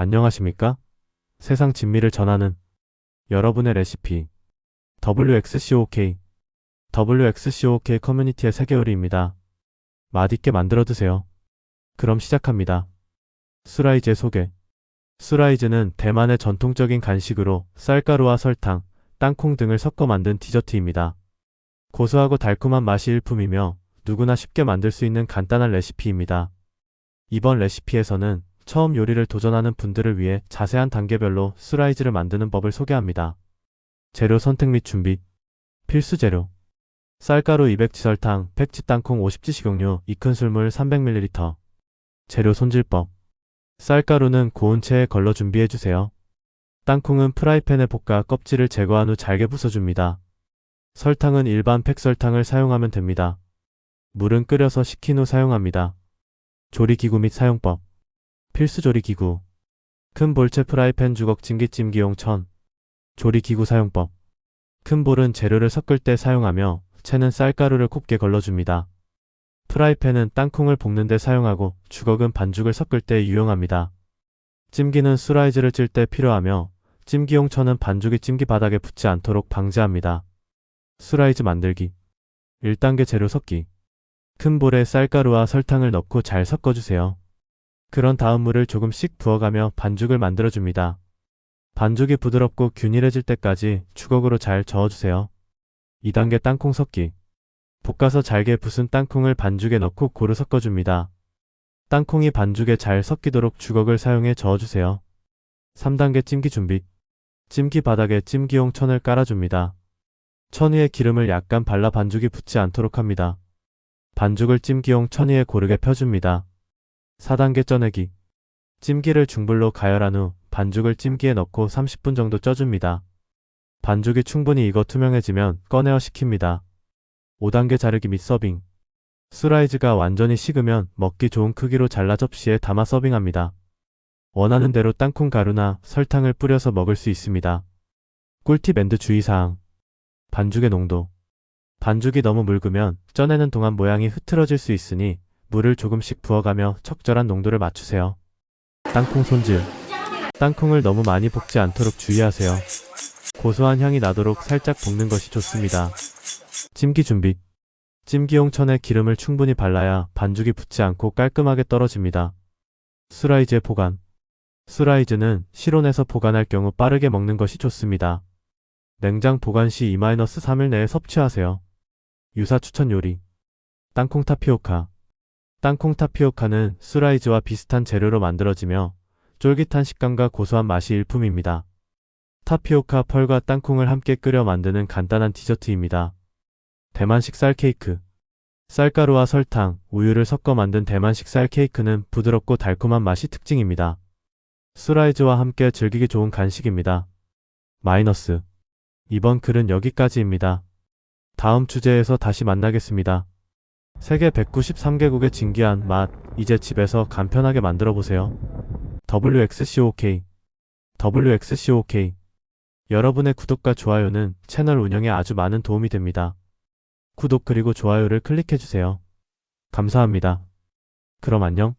안녕하십니까? 세상 진미를 전하는 여러분의 레시피 WXCOK WXCOK 커뮤니티의 세계요리입니다. 맛있게 만들어 드세요. 그럼 시작합니다. 수라이즈의 소개 수라이즈는 대만의 전통적인 간식으로 쌀가루와 설탕, 땅콩 등을 섞어 만든 디저트입니다. 고소하고 달콤한 맛이 일품이며 누구나 쉽게 만들 수 있는 간단한 레시피입니다. 이번 레시피에서는 처음 요리를 도전하는 분들을 위해 자세한 단계별로 수라이즈를 만드는 법을 소개합니다. 재료 선택 및 준비 필수 재료 쌀가루 200g 설탕, 100g 땅콩 50g 식용유, 익은 술물 300ml 재료 손질법 쌀가루는 고운 체에 걸러 준비해주세요. 땅콩은 프라이팬에 볶아 껍질을 제거한 후 잘게 부숴줍니다. 설탕은 일반 팩설탕을 사용하면 됩니다. 물은 끓여서 식힌 후 사용합니다. 조리기구 및 사용법 필수 조리 기구 큰 볼채 프라이팬 주걱 찜기찜기용 천 조리 기구 사용법 큰 볼은 재료를 섞을 때 사용하며 채는 쌀가루를 곱게 걸러줍니다. 프라이팬은 땅콩을 볶는 데 사용하고 주걱은 반죽을 섞을 때 유용합니다. 찜기는 수라이즈를 찔 때 필요하며 찜기용 천은 반죽이 찜기 바닥에 붙지 않도록 방지합니다. 수라이즈 만들기 1단계 재료 섞기 큰 볼에 쌀가루와 설탕을 넣고 잘 섞어주세요. 그런 다음 물을 조금씩 부어가며 반죽을 만들어줍니다. 반죽이 부드럽고 균일해질 때까지 주걱으로 잘 저어주세요. 2단계 땅콩 섞기 볶아서 잘게 부순 땅콩을 반죽에 넣고 고루 섞어줍니다. 땅콩이 반죽에 잘 섞이도록 주걱을 사용해 저어주세요. 3단계 찜기 준비 찜기 바닥에 찜기용 천을 깔아줍니다. 천 위에 기름을 약간 발라 반죽이 붙지 않도록 합니다. 반죽을 찜기용 천 위에 고르게 펴줍니다. 4단계 쪄내기 찜기를 중불로 가열한 후 반죽을 찜기에 넣고 30분 정도 쪄줍니다. 반죽이 충분히 익어 투명해지면 꺼내어 식힙니다. 5단계 자르기 및 서빙 수라이즈가 완전히 식으면 먹기 좋은 크기로 잘라 접시에 담아 서빙합니다. 원하는 대로 땅콩 가루나 설탕을 뿌려서 먹을 수 있습니다. 꿀팁 앤드 주의사항 반죽의 농도 반죽이 너무 묽으면 쪄내는 동안 모양이 흐트러질 수 있으니 물을 조금씩 부어가며 적절한 농도를 맞추세요. 땅콩 손질 땅콩을 너무 많이 볶지 않도록 주의하세요. 고소한 향이 나도록 살짝 볶는 것이 좋습니다. 찜기 준비 찜기용 천에 기름을 충분히 발라야 반죽이 붙지 않고 깔끔하게 떨어집니다. 수라이즈의 보관 수라이즈는 실온에서 보관할 경우 빠르게 먹는 것이 좋습니다. 냉장 보관 시 2-3일 내에 섭취하세요. 유사 추천 요리 땅콩 타피오카 땅콩 타피오카는 수라이즈와 비슷한 재료로 만들어지며 쫄깃한 식감과 고소한 맛이 일품입니다. 타피오카 펄과 땅콩을 함께 끓여 만드는 간단한 디저트입니다. 대만식 쌀 케이크 쌀가루와 설탕, 우유를 섞어 만든 대만식 쌀 케이크는 부드럽고 달콤한 맛이 특징입니다. 수라이즈와 함께 즐기기 좋은 간식입니다. 마이너스 이번 글은 여기까지입니다. 다음 주제에서 다시 만나겠습니다. 세계 193개국의 진기한 맛, 이제 집에서 간편하게 만들어 보세요. WXCOK WXCOK 여러분의 구독과 좋아요는 채널 운영에 아주 많은 도움이 됩니다. 구독 그리고 좋아요를 클릭해주세요. 감사합니다. 그럼 안녕.